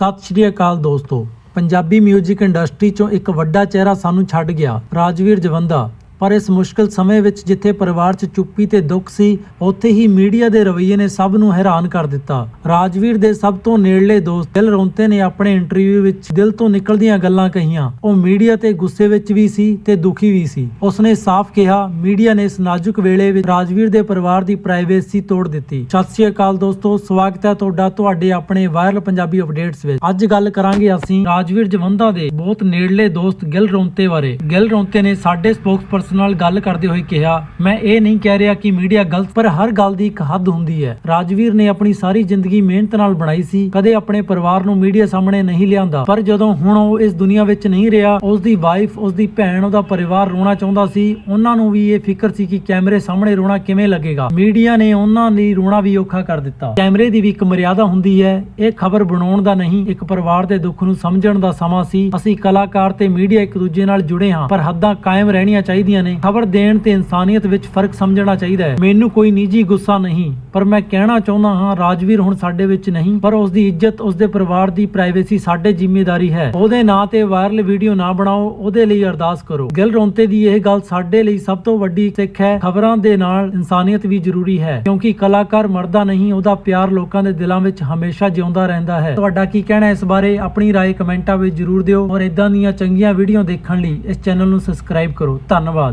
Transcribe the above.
ਸਤਿ ਸ਼੍ਰੀ ਅਕਾਲ ਦੋਸਤੋ। ਪੰਜਾਬੀ 뮤직 ਇੰਡਸਟਰੀ ਚੋਂ ਇੱਕ ਵੱਡਾ ਚਿਹਰਾ ਸਾਨੂੰ ਛੱਡ ਗਿਆ, ਰਾਜਵੀਰ ਜਵੰਦਾ। ਪਰ ਇਸ ਮੁਸ਼ਕਲ ਸਮੇਂ ਵਿੱਚ ਜਿੱਥੇ ਪਰਿਵਾਰ 'ਚ ਚੁੱਪੀ ਤੇ ਦੁੱਖ ਸੀ, ਉੱਥੇ ਹੀ ਮੀਡੀਆ ਦੇ ਰਵੱਈਏ ਨੇ ਸਭ ਨੂੰ ਹੈਰਾਨ ਕਰ ਦਿੱਤਾ। ਰਾਜਵੀਰ ਦੇ ਸਭ ਤੋਂ ਨੇੜਲੇ ਦੋਸਤ ਦਿਲ ਰੌਂਤੇ ਨੇ ਆਪਣੇ ਇੰਟਰਵਿਊ ਵਿੱਚ ਦਿਲ ਤੋਂ ਨਿਕਲਦੀਆਂ ਗੱਲਾਂ ਕਹੀਆਂ। ਉਹ ਮੀਡੀਆ ਤੇ ਗੁੱਸੇ ਵਿੱਚ ਵੀ ਸੀ ਤੇ ਦੁਖੀ ਵੀ ਸੀ। ਉਸਨੇ ਸਾਫ਼ ਕਿਹਾ, ਮੀਡੀਆ ਨੇ ਇਸ ਨਾਜ਼ੁਕ ਵੇਲੇ ਵਿੱਚ ਰਾਜਵੀਰ ਦੇ ਪਰਿਵਾਰ ਦੀ ਪ੍ਰਾਈਵੇਸੀ ਤੋੜ ਦਿੱਤੀ। ਸਤਿ ਸ਼੍ਰੀ ਅਕਾਲ ਦੋਸਤੋ, ਸਵਾਗਤ ਹੈ ਤੁਹਾਡਾ ਤੁਹਾਡੇ ਆਪਣੇ ਵਾਇਰਲ ਪੰਜਾਬੀ ਅਪਡੇਟਸ ਵਿੱਚ। ਅੱਜ ਗੱਲ ਕਰਾਂਗੇ ਅਸੀਂ ਰਾਜਵੀਰ ਜਵੰਦਾ ਦੇ ਬਹੁਤ ਨੇੜਲੇ ਦੋਸਤ ਗਿਲ ਰੌਂਤੇ ਬਾਰੇ। ਗਿਲ ਰੌਂਤੇ ਨੇ ਸਾਡੇ ਸਪੋਕਸਪਰਸਨ ਨਾਲ ਗੱਲ ਕਰਦੇ ਹੋਏ ਕਿਹਾ, ਮੈਂ ਇਹ ਨਹੀਂ ਕਹਿ ਰਿਹਾ ਕਿ ਮੀਡੀਆ ਗਲਤ, ਪਰ ਹਰ ਗੱਲ ਦੀ ਇੱਕ ਹੱਦ ਹੁੰਦੀ ਹੈ। ਰਾਜਵੀਰ ਨੇ ਆਪਣੀ ਸਾਰੀ ਜ਼ਿੰਦਗੀ ਮਿਹਨਤ ਨਾਲ ਬਣਾਈ ਸੀ, ਕਦੇ ਆਪਣੇ ਪਰਿਵਾਰ ਨੂੰ ਮੀਡੀਆ ਸਾਹਮਣੇ ਨਹੀਂ ਲਿਆਂਦਾ। ਪਰ ਜਦੋਂ ਹੁਣ ਉਹ ਇਸ ਦੁਨੀਆ ਵਿੱਚ ਨਹੀਂ ਰਿਹਾ ਉਸ ਦੀ ਵਾਈਫ ਉਸ ਦੀ ਭੈਣ, ਉਹਦਾ ਪਰਿਵਾਰ ਰੋਣਾ ਚਾਹੁੰਦਾ ਸੀ, ਉਹਨਾਂ ਨੂੰ ਵੀ ਇਹ ਫਿਕਰ ਸੀ ਕਿ ਕੈਮਰੇ ਸਾਹਮਣੇ ਰੋਣਾ ਕਿਵੇਂ ਲੱਗੇਗਾ। ਮੀਡੀਆ ਨੇ ਉਹਨਾਂ ਲਈ ਰੋਣਾ ਵੀ ਔਖਾ ਕਰ ਦਿੱਤਾ। ਕੈਮਰੇ ਦੀ ਵੀ ਇੱਕ ਮਰਿਆਦਾ ਹੁੰਦੀ ਹੈ, ਇਹ ਖਬਰ ਬਣਾਉਣ ਦਾ ਨਹੀਂ, ਇੱਕ ਪਰਿਵਾਰ ਦੇ ਦੁੱਖ ਨੂੰ ਸਮਝਣ ਦਾ ਸਮਾਂ ਸੀ। ਅਸੀਂ ਕਲਾਕਾਰ ਤੇ ਮੀਡੀਆ ਇੱਕ ਦੂਜੇ ਨਾਲ ਜੁੜੇ ਹਾਂ, ਪਰ ਹੱਦਾਂ ਕਾਇਮ ਰਹਿਣੀਆਂ ਚਾਹੀਦੀਆਂ ਨੇ ਖਬਰ ਦੇਣ ਤੇ ਇਨਸਾਨੀਅਤ ਵਿੱਚ ਫਰਕ ਸਮਝਣਾ ਚਾਹੀਦਾ ਹੈ ਮੈਨੂੰ ਕੋਈ ਨਿੱਜੀ ਗੁੱਸਾ ਨਹੀਂ ਪਰ ਮੈਂ ਕਹਿਣਾ ਚਾਹੁੰਦਾ ਹਾਂ ਰਾਜਵੀਰ ਹੁਣ ਸਾਡੇ ਵਿੱਚ ਨਹੀਂ ਪਰ ਉਸ ਦੀ ਇੱਜ਼ਤ ਉਸ ਦੇ ਪਰਿਵਾਰ ਦੀ ਪ੍ਰਾਈਵੇਸੀ ਸਾਡੇ ਜ਼ਿੰਮੇਵਾਰੀ ਹੈ ਉਹਦੇ ਨਾਂ ਤੇ ਵਾਇਰਲ ਵੀਡੀਓ ਨਾ ਬਣਾਓ ਉਹਦੇ ਲਈ ਅਰਦਾਸ ਕਰੋ ਗਿਲ ਰੌਂਤੇ ਦੀ ਇਹ ਗੱਲ ਸਾਡੇ ਲਈ ਸਭ ਤੋਂ ਵੱਡੀ ਸਿੱਖ ਹੈ ਖਬਰਾਂ ਦੇ ਨਾਲ ਇਨਸਾਨੀਅਤ ਵੀ ਜ਼ਰੂਰੀ ਹੈ ਕਿਉਂਕਿ ਕਲਾਕਾਰ ਮਰਦਾ ਨਹੀਂ ਉਹਦਾ ਪਿਆਰ ਲੋਕਾਂ ਦੇ ਦਿਲਾਂ ਵਿੱਚ ਹਮੇਸ਼ਾ ਜਿਉਂਦਾ ਰਹਿੰਦਾ ਹੈ ਤੁਹਾਡਾ ਕੀ ਕਹਿਣਾ ਹੈ ਇਸ ਬਾਰੇ ਆਪਣੀ رائے ਕਮੈਂਟਾਂ ਵਿੱਚ ਜ਼ਰੂਰ ਦਿਓ ਔਰ ਇਦਾਂ ਦੀਆਂ ਚੰਗੀਆਂ ਵੀਡੀਓ ਦੇਖਣ ਲਈ ਇਸ ਚੈਨਲ ਨੂੰ ਸਬਸਕ੍ਰਾਈਬ ਕਰੋ ਧੰਨਵਾਦ